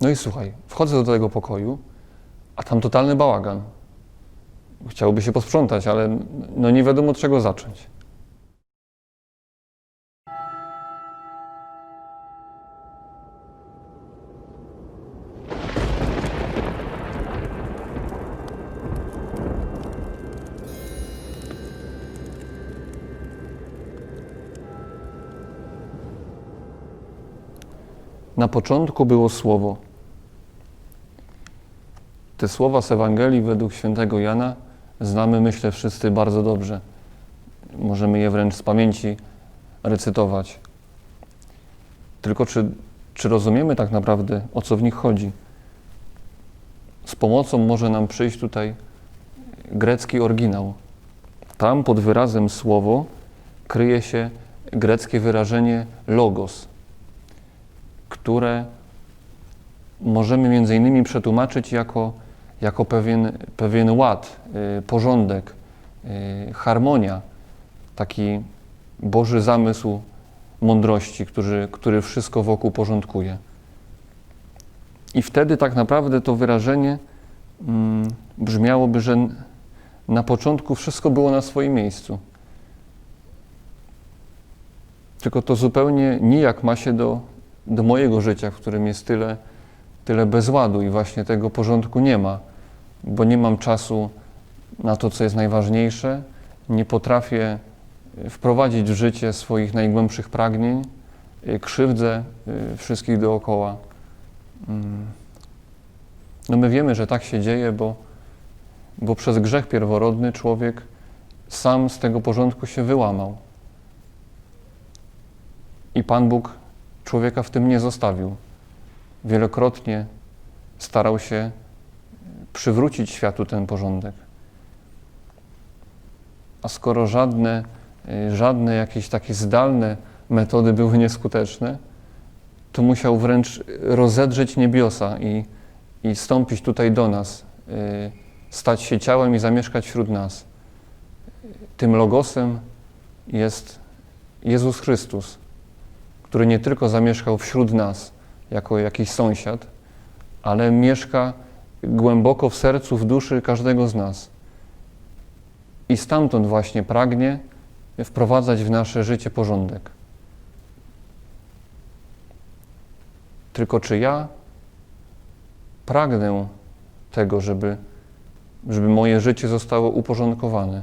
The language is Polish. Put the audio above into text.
No i słuchaj, wchodzę do tego pokoju, a tam totalny bałagan. Chciałoby się posprzątać, ale no nie wiadomo od czego zacząć. Na początku było Słowo. Te słowa z Ewangelii według świętego Jana znamy, myślę, wszyscy bardzo dobrze. Możemy je wręcz z pamięci recytować. Tylko czy, czy rozumiemy tak naprawdę, o co w nich chodzi? Z pomocą może nam przyjść tutaj grecki oryginał. Tam pod wyrazem słowo kryje się greckie wyrażenie logos, które możemy między innymi przetłumaczyć jako, jako pewien, pewien ład, y, porządek, y, harmonia, taki Boży zamysł mądrości, który, który wszystko wokół porządkuje. I wtedy tak naprawdę to wyrażenie mm, brzmiałoby, że na początku wszystko było na swoim miejscu. Tylko to zupełnie nijak ma się do, do mojego życia, w którym jest tyle, tyle bezładu i właśnie tego porządku nie ma, bo nie mam czasu na to, co jest najważniejsze, nie potrafię y, wprowadzić w życie swoich najgłębszych pragnień, y, krzywdzę y, wszystkich dookoła. Mm. No my wiemy, że tak się dzieje, bo, bo przez grzech pierworodny człowiek sam z tego porządku się wyłamał. I Pan Bóg człowieka w tym nie zostawił. Wielokrotnie starał się przywrócić światu ten porządek. A skoro żadne, y, żadne jakieś takie zdalne metody były nieskuteczne, to musiał wręcz rozedrzeć niebiosa i, i stąpić tutaj do nas, y, stać się ciałem i zamieszkać wśród nas. Tym logosem jest Jezus Chrystus, który nie tylko zamieszkał wśród nas jako jakiś sąsiad, ale mieszka głęboko w sercu, w duszy każdego z nas. I stamtąd właśnie pragnie wprowadzać w nasze życie porządek. Tylko czy ja pragnę tego, żeby, żeby moje życie zostało uporządkowane?